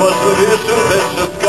must live to this.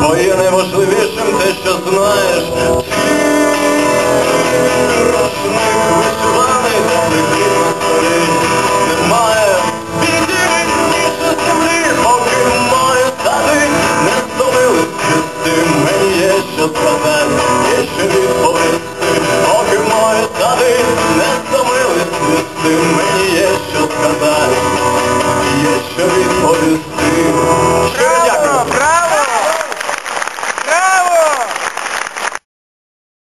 бо є найважливішим те, що знаєш. Рушник вишиваний до прикрів на столі немає. Відірніше землі, не здобили чистим. Мені є що сказати, є що відповісти, поки мої сади не здобили чистим. Мені є що сказати, є що відповісти.